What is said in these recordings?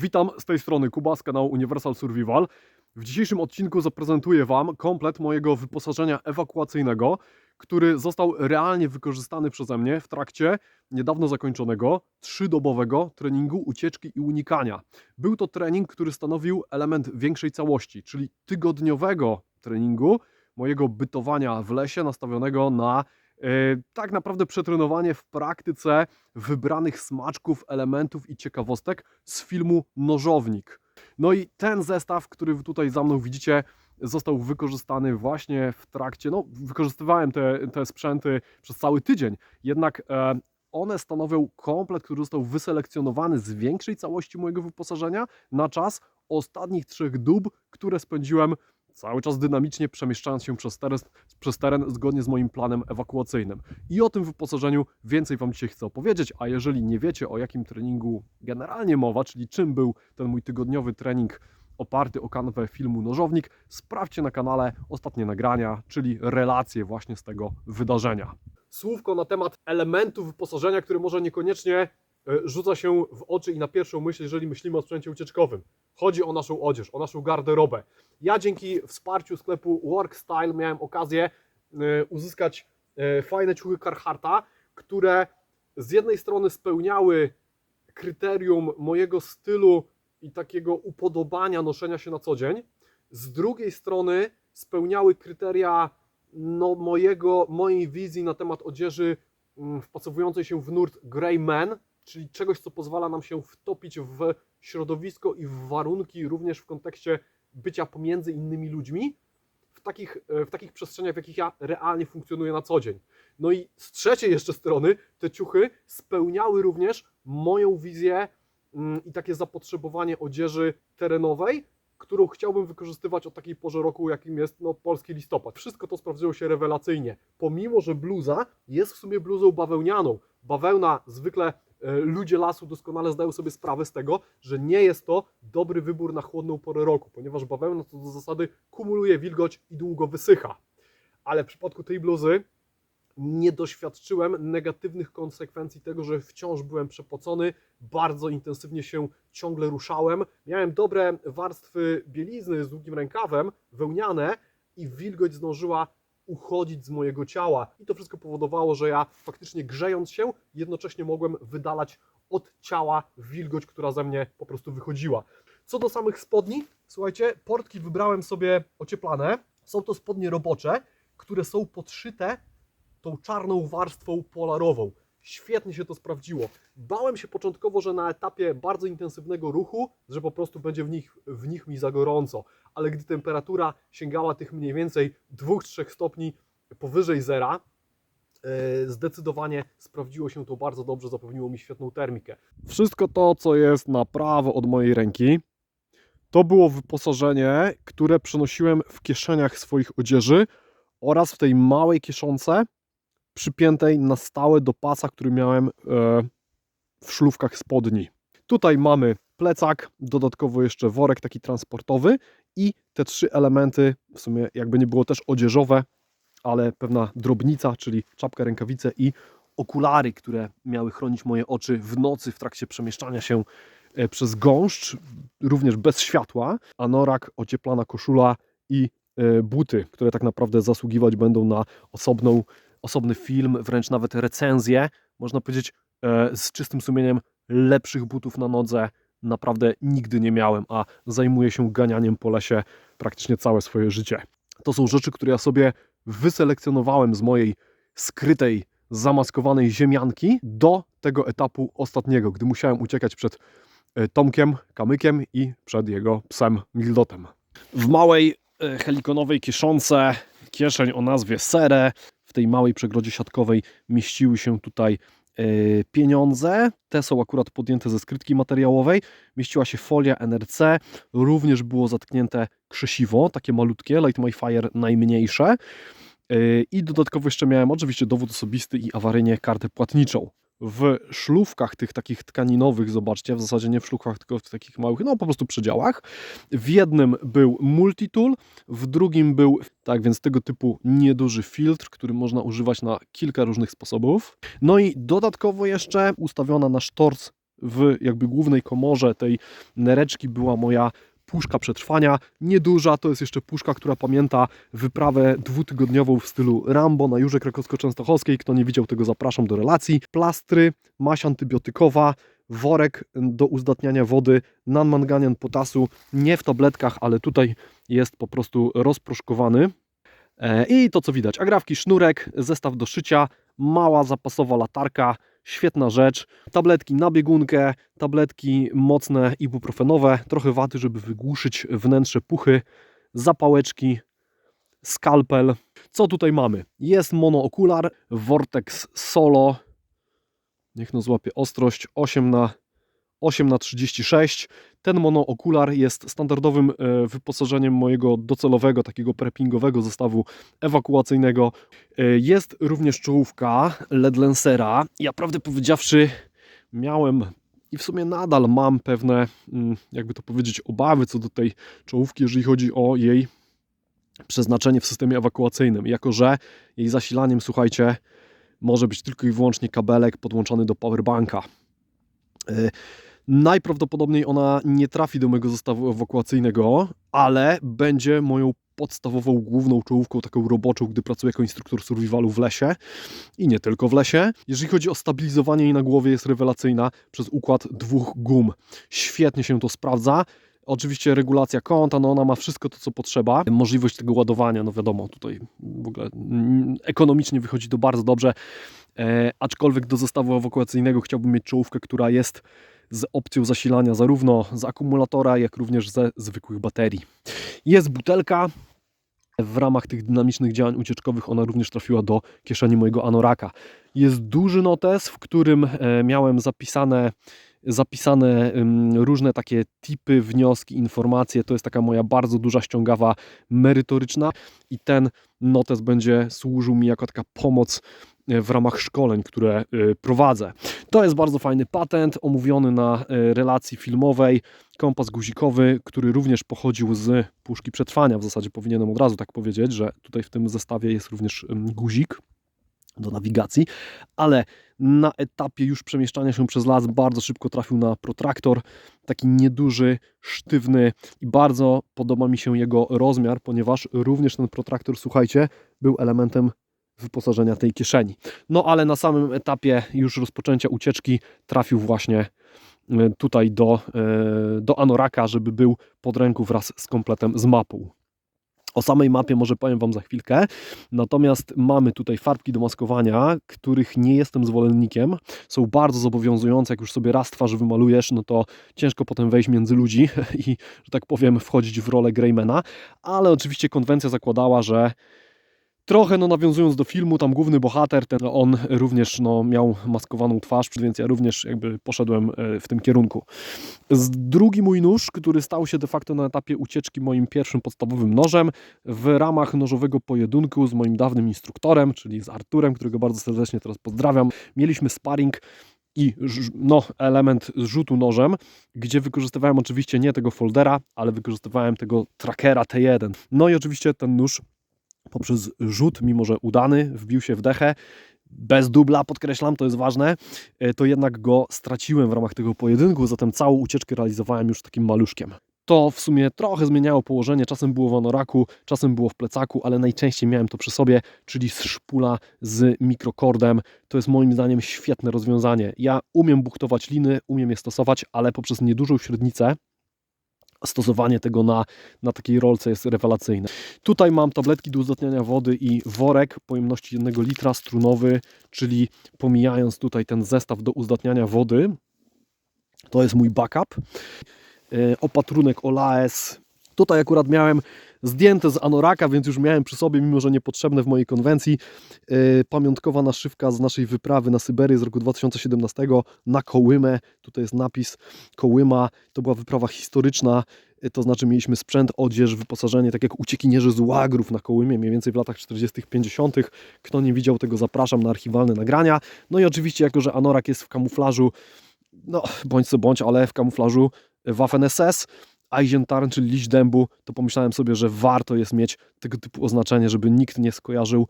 Witam z tej strony Kuba z kanału Universal Survival. W dzisiejszym odcinku zaprezentuję Wam komplet mojego wyposażenia ewakuacyjnego, który został realnie wykorzystany przeze mnie w trakcie niedawno zakończonego trzydobowego treningu ucieczki i unikania. Był to trening, który stanowił element większej całości, czyli tygodniowego treningu mojego bytowania w lesie nastawionego na tak naprawdę przetrenowanie w praktyce wybranych smaczków, elementów i ciekawostek z filmu Nożownik. No i ten zestaw, który tutaj za mną widzicie, został wykorzystany właśnie w trakcie, no wykorzystywałem te, te sprzęty przez cały tydzień, jednak e, one stanowią komplet, który został wyselekcjonowany z większej całości mojego wyposażenia na czas ostatnich trzech dób, które spędziłem cały czas dynamicznie przemieszczając się przez teren, przez teren zgodnie z moim planem ewakuacyjnym. I o tym wyposażeniu więcej Wam dzisiaj chcę opowiedzieć, a jeżeli nie wiecie o jakim treningu generalnie mowa, czyli czym był ten mój tygodniowy trening oparty o kanwę filmu Nożownik, sprawdźcie na kanale ostatnie nagrania, czyli relacje właśnie z tego wydarzenia. Słówko na temat elementów wyposażenia, które może niekoniecznie rzuca się w oczy i na pierwszą myśl, jeżeli myślimy o sprzęcie ucieczkowym. Chodzi o naszą odzież, o naszą garderobę. Ja dzięki wsparciu sklepu Workstyle miałem okazję e, uzyskać e, fajne ciuchy Carhartta, które z jednej strony spełniały kryterium mojego stylu i takiego upodobania noszenia się na co dzień, z drugiej strony spełniały kryteria no, mojego, mojej wizji na temat odzieży mm, wpasowującej się w nurt Grey Man, czyli czegoś, co pozwala nam się wtopić w środowisko i w warunki również w kontekście bycia pomiędzy innymi ludźmi w takich, e, w takich przestrzeniach, w jakich ja realnie funkcjonuję na co dzień. No i z trzeciej jeszcze strony te ciuchy spełniały również moją wizję mm, i takie zapotrzebowanie odzieży terenowej, którą chciałbym wykorzystywać o takiej porze roku, jakim jest no, polski listopad. Wszystko to sprawdziło się rewelacyjnie. Pomimo, że bluza jest w sumie bluzą bawełnianą. Bawełna zwykle ludzie lasu doskonale zdają sobie sprawę z tego, że nie jest to dobry wybór na chłodną porę roku, ponieważ bawełna to do zasady kumuluje wilgoć i długo wysycha. Ale w przypadku tej bluzy nie doświadczyłem negatywnych konsekwencji tego, że wciąż byłem przepocony, bardzo intensywnie się ciągle ruszałem. Miałem dobre warstwy bielizny z długim rękawem, wełniane i wilgoć zdążyła uchodzić z mojego ciała. I to wszystko powodowało, że ja faktycznie grzejąc się, jednocześnie mogłem wydalać od ciała wilgoć, która ze mnie po prostu wychodziła. Co do samych spodni, słuchajcie, portki wybrałem sobie ocieplane. Są to spodnie robocze, które są podszyte tą czarną warstwą polarową. Świetnie się to sprawdziło. Bałem się początkowo, że na etapie bardzo intensywnego ruchu, że po prostu będzie w nich, w nich mi za gorąco, ale gdy temperatura sięgała tych mniej więcej 2-3 stopni powyżej zera, e, zdecydowanie sprawdziło się to bardzo dobrze, zapewniło mi świetną termikę. Wszystko to, co jest na prawo od mojej ręki, to było wyposażenie, które przenosiłem w kieszeniach swoich odzieży oraz w tej małej kieszonce przypiętej na stałe do pasa, który miałem e, w szlówkach spodni. Tutaj mamy plecak, dodatkowo jeszcze worek taki transportowy i te trzy elementy, w sumie jakby nie było też odzieżowe, ale pewna drobnica, czyli czapka, rękawice i okulary, które miały chronić moje oczy w nocy w trakcie przemieszczania się e, przez gąszcz, również bez światła, anorak, ocieplana koszula i e, buty, które tak naprawdę zasługiwać będą na osobną, osobny film, wręcz nawet recenzję, można powiedzieć e, z czystym sumieniem lepszych butów na nodze naprawdę nigdy nie miałem, a zajmuję się ganianiem po lesie praktycznie całe swoje życie. To są rzeczy, które ja sobie wyselekcjonowałem z mojej skrytej, zamaskowanej ziemianki do tego etapu ostatniego, gdy musiałem uciekać przed e, Tomkiem, Kamykiem i przed jego psem Mildotem. W małej e, helikonowej kieszonce, kieszeń o nazwie Sere, tej małej przegrodzie siatkowej mieściły się tutaj e, pieniądze. Te są akurat podjęte ze skrytki materiałowej. Mieściła się folia NRC, również było zatknięte krzesiwo, takie malutkie, Light My Fire najmniejsze. Yy, I dodatkowo jeszcze miałem oczywiście dowód osobisty i awaryjnie kartę płatniczą. W szlówkach tych takich tkaninowych, zobaczcie, w zasadzie nie w szlówkach, tylko w takich małych, no po prostu przedziałach. W jednym był multitool, w drugim był, tak więc tego typu nieduży filtr, który można używać na kilka różnych sposobów. No i dodatkowo jeszcze ustawiona na sztorc w jakby głównej komorze tej nereczki była moja puszka przetrwania, nieduża, to jest jeszcze puszka, która pamięta wyprawę dwutygodniową w stylu Rambo na Jurze Krakowsko-Częstochowskiej. Kto nie widział tego, zapraszam do relacji. Plastry, maść antybiotykowa, worek do uzdatniania wody, nanmanganian potasu, nie w tabletkach, ale tutaj jest po prostu rozproszkowany. E, I to co widać, agrafki, sznurek, zestaw do szycia, mała zapasowa latarka, świetna rzecz. Tabletki na biegunkę, tabletki mocne ibuprofenowe, trochę waty, żeby wygłuszyć wnętrze puchy, zapałeczki, skalpel. Co tutaj mamy? Jest monookular, Vortex Solo, niech no złapie ostrość, 8 na 8 na 36. Ten monookular jest standardowym e, wyposażeniem mojego docelowego, takiego preppingowego zestawu ewakuacyjnego. E, Jest również czołówka LED Lancera. Ja prawdę powiedziawszy miałem i w sumie nadal mam pewne, mm, jakby to powiedzieć, obawy co do tej czołówki, jeżeli chodzi o jej przeznaczenie w systemie ewakuacyjnym, jako że jej zasilaniem, słuchajcie, może być tylko i wyłącznie kabelek podłączony do powerbanka. E, Najprawdopodobniej ona nie trafi do mojego zestawu ewakuacyjnego, ale będzie moją podstawową, główną czołówką, taką roboczą, gdy pracuję jako instruktor survivalu w lesie i nie tylko w lesie. Jeżeli chodzi o stabilizowanie jej na głowie, jest rewelacyjna przez układ dwóch gum. Świetnie się to sprawdza. Oczywiście regulacja kąta, no ona ma wszystko to, co potrzeba. Możliwość tego ładowania, no wiadomo, tutaj w ogóle ekonomicznie wychodzi to bardzo dobrze. E, aczkolwiek do zestawu ewakuacyjnego chciałbym mieć czołówkę, która jest z opcją zasilania zarówno z akumulatora, jak również ze zwykłych baterii. Jest butelka. W ramach tych dynamicznych działań ucieczkowych ona również trafiła do kieszeni mojego anoraka. Jest duży notes, w którym e, miałem zapisane zapisane różne takie tipy, wnioski, informacje. To jest taka moja bardzo duża ściągawa merytoryczna i ten notes będzie służył mi jako taka pomoc e, w ramach szkoleń, które y, prowadzę. To jest bardzo fajny patent, omówiony na y, relacji filmowej. Kompas guzikowy, który również pochodził z puszki przetrwania. W zasadzie powinienem od razu tak powiedzieć, że tutaj w tym zestawie jest również guzik do nawigacji, ale na etapie już przemieszczania się przez las bardzo szybko trafił na protraktor, taki nieduży, sztywny i bardzo podoba mi się jego rozmiar, ponieważ również ten protraktor, słuchajcie, był elementem wyposażenia tej kieszeni. No ale na samym etapie już rozpoczęcia ucieczki trafił właśnie e, tutaj do, e, do Anoraka, żeby był pod ręką wraz z kompletem z mapą. O samej mapie może powiem Wam za chwilkę. Natomiast mamy tutaj farbki do maskowania, których nie jestem zwolennikiem. Są bardzo zobowiązujące. Jak już sobie raz twarz wymalujesz, no to ciężko potem wejść między ludzi i, że tak powiem, wchodzić w rolę Greymana. Ale oczywiście konwencja zakładała, że Trochę no, nawiązując do filmu, tam główny bohater, ten, on również no, miał maskowaną twarz, więc ja również jakby poszedłem e, w tym kierunku. Drugi mój nóż, który stał się de facto na etapie ucieczki moim pierwszym podstawowym nożem w ramach nożowego pojedynku z moim dawnym instruktorem, czyli z Arturem, którego bardzo serdecznie teraz pozdrawiam. Mieliśmy sparring i no, element rzutu nożem, gdzie wykorzystywałem oczywiście nie tego foldera, ale wykorzystywałem tego trackera T1. No i oczywiście ten nóż poprzez rzut, mimo że udany, wbił się w dechę. Bez dubla, podkreślam, to jest ważne, e, to jednak go straciłem w ramach tego pojedynku, zatem całą ucieczkę realizowałem już takim maluszkiem. To w sumie trochę zmieniało położenie, czasem było w anoraku, czasem było w plecaku, ale najczęściej miałem to przy sobie, czyli z szpula z mikrokordem. To jest moim zdaniem świetne rozwiązanie. Ja umiem buchtować liny, umiem je stosować, ale poprzez niedużą średnicę stosowanie tego na, na takiej rolce jest rewelacyjne. Tutaj mam tabletki do uzdatniania wody i worek pojemności 1 litra strunowy, czyli pomijając tutaj ten zestaw do uzdatniania wody, to jest mój backup. Yy, Opatrunek Olaes. Tutaj akurat miałem zdjęte z anoraka, więc już miałem przy sobie, mimo że niepotrzebne w mojej konwencji, yy, pamiątkowa naszywka z naszej wyprawy na Syberię z roku 2017 na Kołymę. Tutaj jest napis Kołyma. To była wyprawa historyczna, yy, to znaczy mieliśmy sprzęt, odzież, wyposażenie, tak jak uciekinierzy z łagrów na Kołymie, mniej więcej w latach 40., 50. Kto nie widział tego, zapraszam na archiwalne nagrania. No i oczywiście, jako że anorak jest w kamuflażu, no bądź co bądź, ale w kamuflażu Waffen SS, Eisentarn, czyli liść dębu, to pomyślałem sobie, że warto jest mieć tego typu oznaczenie, żeby nikt nie skojarzył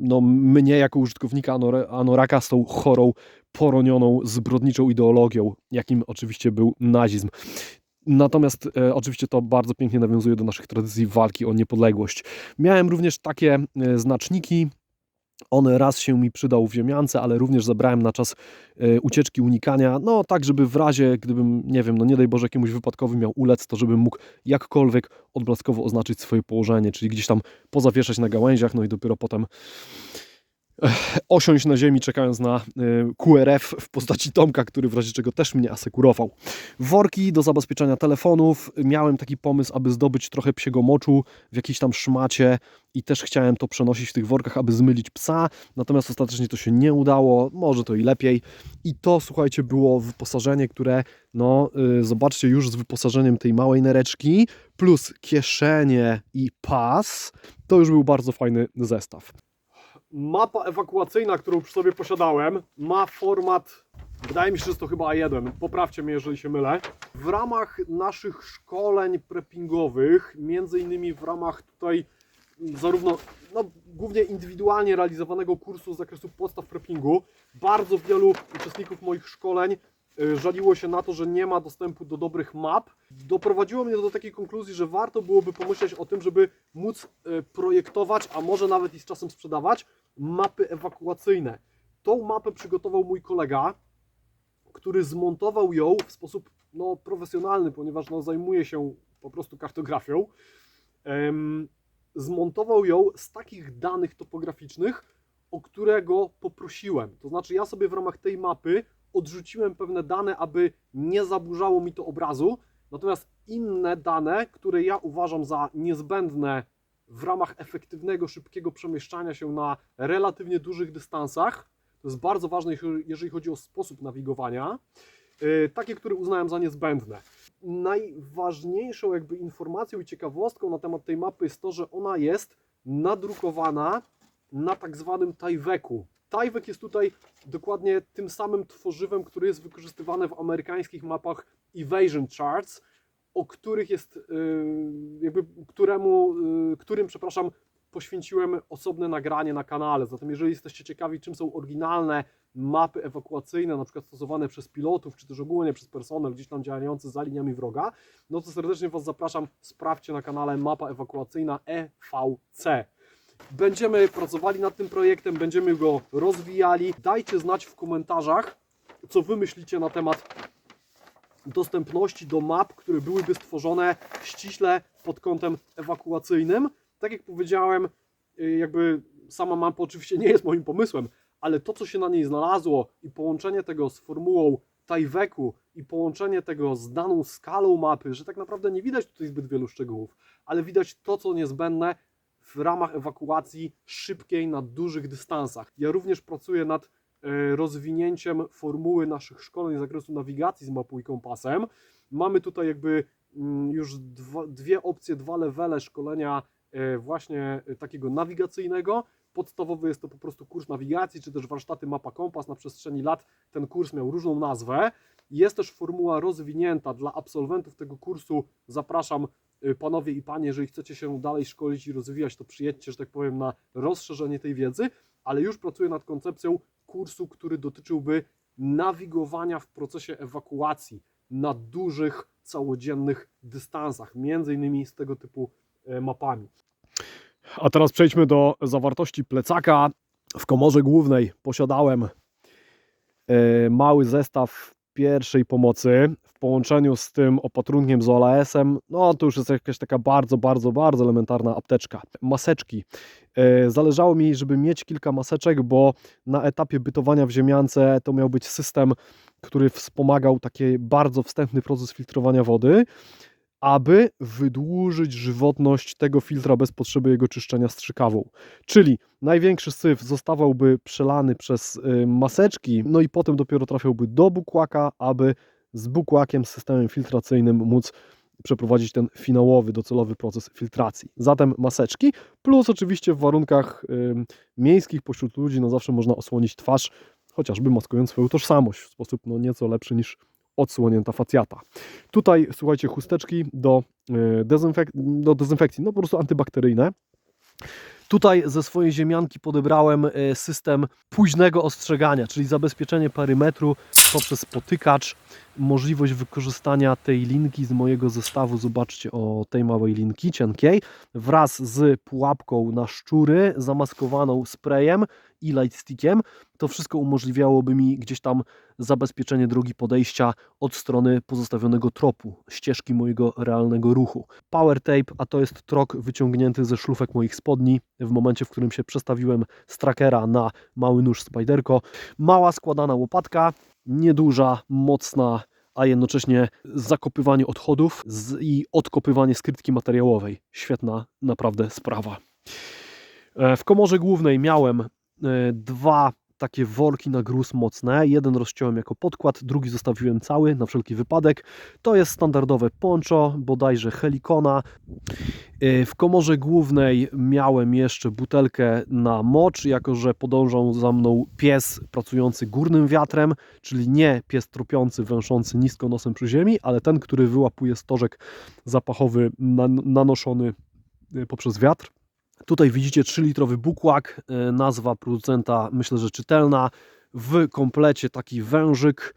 no, mnie jako użytkownika anoraka z tą chorą, poronioną, zbrodniczą ideologią, jakim oczywiście był nazizm. Natomiast e, oczywiście to bardzo pięknie nawiązuje do naszych tradycji walki o niepodległość. Miałem również takie e, znaczniki. On raz się mi przydał w ziemiance, ale również zabrałem na czas e, ucieczki, unikania. No tak, żeby w razie, gdybym, nie wiem, no nie daj Boże, jakiemuś wypadkowi miał ulec, to żebym mógł jakkolwiek odblaskowo oznaczyć swoje położenie, czyli gdzieś tam pozawieszać na gałęziach, no i dopiero potem osiąść na ziemi, czekając na e, QRF w postaci Tomka, który w razie czego też mnie asekurował. Worki do zabezpieczenia telefonów. Miałem taki pomysł, aby zdobyć trochę psiego moczu w jakiejś tam szmacie i też chciałem to przenosić w tych workach, aby zmylić psa. Natomiast ostatecznie to się nie udało. Może to i lepiej. I to, słuchajcie, było wyposażenie, które, no, yy, zobaczcie, już z wyposażeniem tej małej nereczki, plus kieszenie i pas, to już był bardzo fajny zestaw. Mapa ewakuacyjna, którą przy sobie posiadałem, ma format Wydaje mi się, że jest to chyba A1. Poprawcie mnie, jeżeli się mylę. W ramach naszych szkoleń preppingowych, między innymi w ramach tutaj zarówno, no, głównie indywidualnie realizowanego kursu z zakresu podstaw preppingu, bardzo wielu uczestników moich szkoleń y, żaliło się na to, że nie ma dostępu do dobrych map. Doprowadziło mnie do takiej konkluzji, że warto byłoby pomyśleć o tym, żeby móc y, projektować, a może nawet i z czasem sprzedawać, mapy ewakuacyjne. Tą mapę przygotował mój kolega, który zmontował ją w sposób no, profesjonalny, ponieważ no, zajmuje się po prostu kartografią. Zmontował ją z takich danych topograficznych, o które go poprosiłem. To znaczy, ja sobie w ramach tej mapy odrzuciłem pewne dane, aby nie zaburzało mi to obrazu, natomiast inne dane, które ja uważam za niezbędne w ramach efektywnego, szybkiego przemieszczania się na relatywnie dużych dystansach, to jest bardzo ważne, jeżeli- chodzi o sposób nawigowania. Yy, Takie, które uznałem za niezbędne. Najważniejszą jakby informacją i ciekawostką na temat tej mapy jest to, że ona jest nadrukowana na tak zwanym Tajweku. Tajwek jest tutaj dokładnie tym samym tworzywem, które jest wykorzystywane w amerykańskich mapach Evasion Charts, o których jest, yy, jakby któremu, yy, którym, przepraszam, poświęciłem osobne nagranie na kanale. Zatem jeżeli jesteście ciekawi, czym są oryginalne mapy ewakuacyjne, na przykład stosowane przez pilotów, czy też ogólnie przez personel gdzieś tam działający za liniami wroga, no to serdecznie Was zapraszam, sprawdźcie na kanale mapa ewakuacyjna EVC. Będziemy pracowali nad tym projektem, będziemy go rozwijali. Dajcie znać w komentarzach, co Wy myślicie na temat dostępności do map, które byłyby stworzone ściśle pod kątem ewakuacyjnym. Tak jak powiedziałem, y, jakby sama mapa oczywiście nie jest moim pomysłem, ale to, co się na niej znalazło i połączenie tego z formułą Tajweku i połączenie tego z daną skalą mapy, że tak naprawdę nie widać tutaj zbyt wielu szczegółów, ale widać to, co niezbędne w ramach ewakuacji szybkiej na dużych dystansach. Ja również pracuję nad rozwinięciem formuły naszych szkoleń z zakresu nawigacji z mapą i kompasem. Mamy tutaj jakby mm, już dwie opcje, dwa levele szkolenia e, właśnie takiego nawigacyjnego. Podstawowy jest to po prostu kurs nawigacji, czy też warsztaty mapa kompas. Na przestrzeni lat ten kurs miał różną nazwę. Jest też formuła rozwinięta dla absolwentów tego kursu. Zapraszam y, panowie i panie, jeżeli chcecie się dalej szkolić i rozwijać, to przyjedźcie, że tak powiem, na rozszerzenie tej wiedzy, ale już pracuję nad koncepcją kursu, który dotyczyłby nawigowania w procesie ewakuacji na dużych, całodziennych dystansach, między innymi z tego typu e, mapami. A teraz przejdźmy do zawartości plecaka. W komorze głównej posiadałem e, mały zestaw pierwszej pomocy w połączeniu z tym opatrunkiem z OLS-em. No to już jest jakaś taka bardzo, bardzo, bardzo elementarna apteczka. Maseczki. E, Zależało mi, żeby mieć kilka maseczek, bo na etapie bytowania w ziemiance to miał być system, który wspomagał taki bardzo wstępny proces filtrowania wody aby wydłużyć żywotność tego filtra bez potrzeby jego czyszczenia strzykawą. Czyli największy syf zostawałby przelany przez y, maseczki, no i potem dopiero trafiałby do bukłaka, aby z bukłakiem, systemem filtracyjnym móc przeprowadzić ten finałowy, docelowy proces filtracji. Zatem maseczki, plus oczywiście w warunkach y, miejskich pośród ludzi, no zawsze można osłonić twarz, chociażby maskując swoją tożsamość w sposób no nieco lepszy niż odsłonięta facjata. Tutaj, słuchajcie, chusteczki do, e, dezynfek- do dezynfekcji, no po prostu antybakteryjne. Tutaj ze swojej ziemianki podebrałem e, system późnego ostrzegania, czyli zabezpieczenie perymetru poprzez potykacz, możliwość wykorzystania tej linki z mojego zestawu, zobaczcie o tej małej linki cienkiej, wraz z pułapką na szczury zamaskowaną sprayem i lightstickiem. To wszystko umożliwiałoby mi gdzieś tam zabezpieczenie drogi podejścia od strony pozostawionego tropu, ścieżki mojego realnego ruchu. Power tape, a to jest trok wyciągnięty ze szlufek moich spodni w momencie, w którym się przestawiłem z trackera na mały nóż Spiderco. Mała składana łopatka, nieduża, mocna, a jednocześnie zakopywanie odchodów i odkopywanie skrytki materiałowej. Świetna naprawdę sprawa. E, W komorze głównej miałem dwa takie worki na gruz mocne. Jeden rozciąłem jako podkład, drugi zostawiłem cały na wszelki wypadek. To jest standardowe poncho, bodajże Helikona. E, W komorze głównej miałem jeszcze butelkę na mocz, jako że podążał za mną pies pracujący górnym wiatrem, czyli nie pies tropiący, węszący nisko nosem przy ziemi, ale ten, który wyłapuje stożek zapachowy nan- nanoszony e, poprzez wiatr. Tutaj widzicie 3-litrowy bukłak, e, nazwa producenta myślę, że czytelna. W komplecie taki wężyk.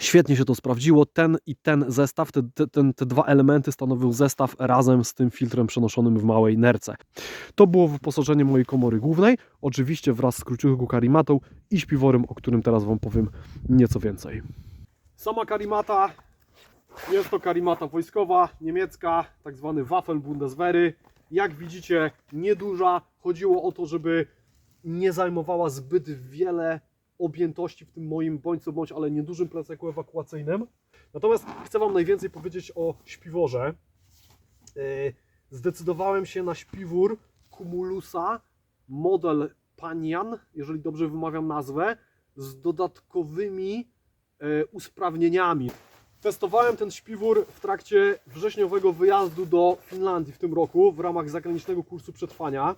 Świetnie się to sprawdziło. Ten i ten zestaw, te, te, te dwa elementy stanowią zestaw razem z tym filtrem przenoszonym w małej nerce. To było wyposażenie mojej komory głównej, oczywiście wraz z króciutką karimatą i śpiworem, o którym teraz Wam powiem nieco więcej. Sama karimata jest to karimata wojskowa, niemiecka, tak zwany Waffen Bundeswehry. Jak widzicie, nieduża. Chodziło o to, żeby nie zajmowała zbyt wiele objętości w tym moim bądź co bądź, ale niedużym plecaku ewakuacyjnym. Natomiast chcę Wam najwięcej powiedzieć o śpiworze. Yy, Zdecydowałem się na śpiwór Cumulusa model Panian, jeżeli dobrze wymawiam nazwę, z dodatkowymi e, usprawnieniami. Testowałem ten śpiwór w trakcie wrześniowego wyjazdu do Finlandii w tym roku w ramach zagranicznego kursu przetrwania.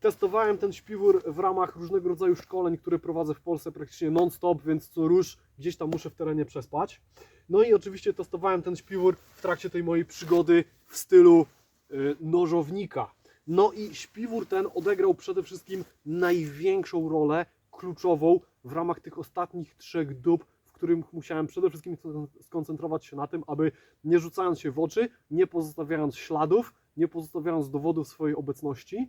Testowałem ten śpiwór w ramach różnego rodzaju szkoleń, które prowadzę w Polsce praktycznie non-stop, więc co rusz gdzieś tam muszę w terenie przespać. No i oczywiście testowałem ten śpiwór w trakcie tej mojej przygody w stylu y, nożownika. No i śpiwór ten odegrał przede wszystkim największą rolę kluczową w ramach tych ostatnich trzech dób, w których musiałem przede wszystkim skoncentrować się na tym, aby nie rzucając się w oczy, nie pozostawiając śladów, nie pozostawiając dowodów swojej obecności,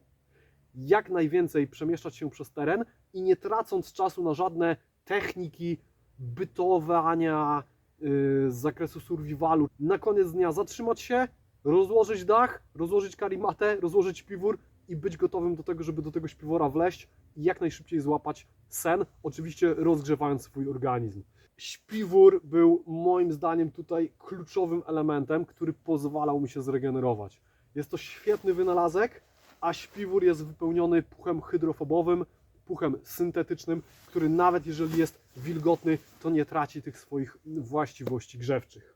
jak najwięcej przemieszczać się przez teren i nie tracąc czasu na żadne techniki bytowania yy, z zakresu survivalu. Na koniec dnia zatrzymać się, rozłożyć dach, rozłożyć karimatę, rozłożyć śpiwór i być gotowym do tego, żeby do tego śpiwora wleść i jak najszybciej złapać sen, oczywiście rozgrzewając swój organizm. Śpiwór był moim zdaniem tutaj kluczowym elementem, który pozwalał mi się zregenerować. Jest to świetny wynalazek, a śpiwór jest wypełniony puchem hydrofobowym, puchem syntetycznym, który nawet jeżeli jest wilgotny, to nie traci tych swoich właściwości grzewczych.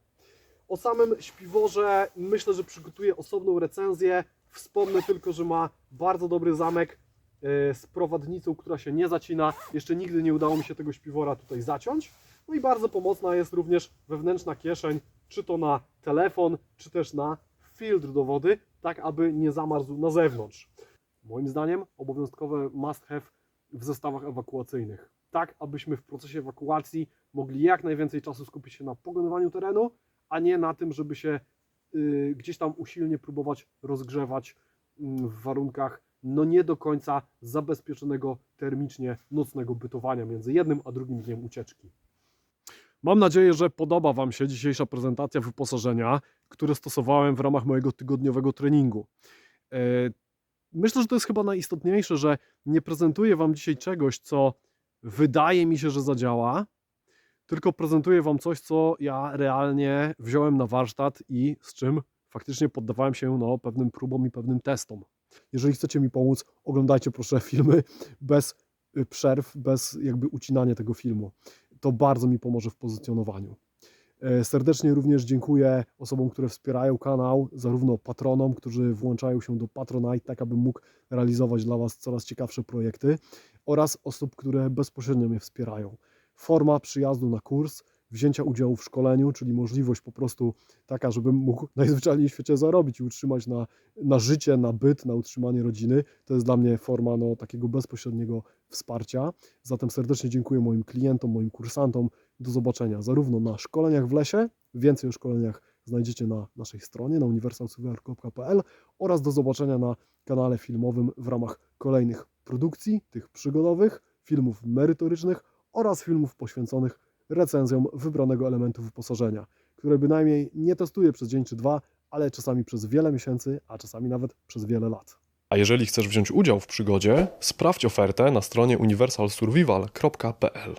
O samym śpiworze myślę, że przygotuję osobną recenzję. Wspomnę tylko, że ma bardzo dobry zamek e, z prowadnicą, która się nie zacina. Jeszcze nigdy nie udało mi się tego śpiwora tutaj zaciąć. No i bardzo pomocna jest również wewnętrzna kieszeń, czy to na telefon, czy też na filtr do wody, tak aby nie zamarzł na zewnątrz. Moim zdaniem obowiązkowe must have w zestawach ewakuacyjnych. Tak, abyśmy w procesie ewakuacji mogli jak najwięcej czasu skupić się na pokonywaniu terenu, a nie na tym, żeby się y, gdzieś tam usilnie próbować rozgrzewać mm, w warunkach no nie do końca zabezpieczonego termicznie nocnego bytowania między jednym a drugim dniem ucieczki. Mam nadzieję, że podoba Wam się dzisiejsza prezentacja wyposażenia, które stosowałem w ramach mojego tygodniowego treningu. E, Myślę, że to jest chyba najistotniejsze, że nie prezentuję Wam dzisiaj czegoś, co wydaje mi się, że zadziała, tylko prezentuję Wam coś, co ja realnie wziąłem na warsztat i z czym faktycznie poddawałem się no, pewnym próbom i pewnym testom. Jeżeli chcecie mi pomóc, oglądajcie proszę filmy bez y, przerw, bez jakby ucinania tego filmu. To bardzo mi pomoże w pozycjonowaniu. E, Serdecznie również dziękuję osobom, które wspierają kanał, zarówno patronom, którzy włączają się do Patronite, tak aby mógł realizować dla Was coraz ciekawsze projekty, oraz osób, które bezpośrednio mnie wspierają. Forma przyjazdu na kurs wzięcia udziału w szkoleniu, czyli możliwość po prostu taka, żebym mógł najzwyczajniej w świecie zarobić i utrzymać na, na życie, na byt, na utrzymanie rodziny. To jest dla mnie forma no, takiego bezpośredniego wsparcia. Zatem serdecznie dziękuję moim klientom, moim kursantom. Do zobaczenia zarówno na szkoleniach w lesie, więcej o szkoleniach znajdziecie na naszej stronie na uniwersalsurvival.pl oraz do zobaczenia na kanale filmowym w ramach kolejnych produkcji, tych przygodowych, filmów merytorycznych oraz filmów poświęconych recenzjom wybranego elementu wyposażenia, które bynajmniej nie testuję przez dzień czy dwa, ale czasami przez wiele miesięcy, a czasami nawet przez wiele lat. A jeżeli chcesz wziąć udział w przygodzie, sprawdź ofertę na stronie uniwersalsurvival.pl.